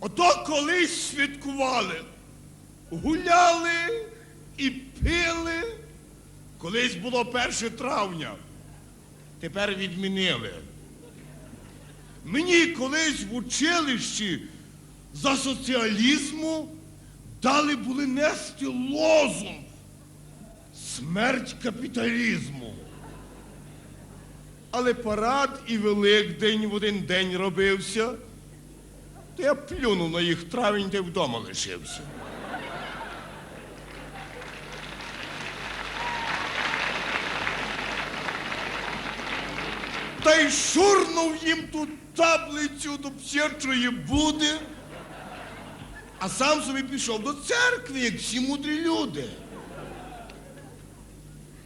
Ото колись святкували, гуляли і пили. Колись було 1 травня, тепер відмінили. Мені колись в училищі за соціалізму дали були нести лозунг Смерть капіталізму. Але парад і Великдень в один день робився, то я плюнув на їх травень та й вдома лишився. Та й шурнув їм ту таблицю до псячої буди, а сам собі пішов до церкви, як всі мудрі люди.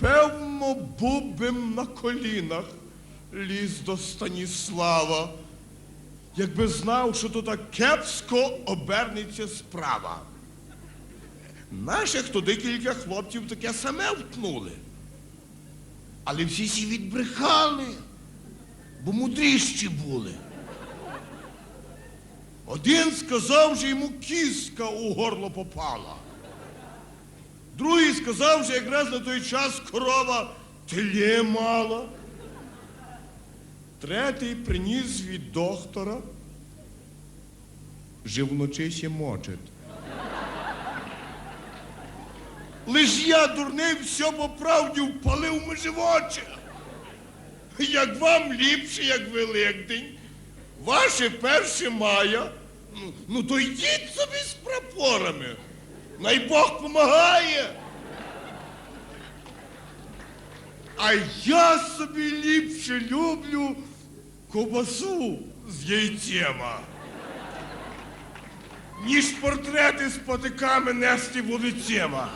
Певно, був бим на колінах ліз до Станіслава, якби знав, що то так кепсько обернеться справа. Наших туди кілька хлопців таке саме втнули. Але всі сі відбрехали, бо мудріші були. Один сказав, що йому кістка у горло попала. Другий сказав, що якраз на той час корова телє мала. Третій приніс від доктора. Жив вночі ще мочить. Лиш я, дурний, все по правді впалив меживоче. Як вам ліпше, як Великдень, ваше перше мая, ну, ну то йдіть собі з прапорами. Най Бог помагає. А я собі ліпше люблю ковбасу з яйцема, ніж портрети з патиками нести вулицема.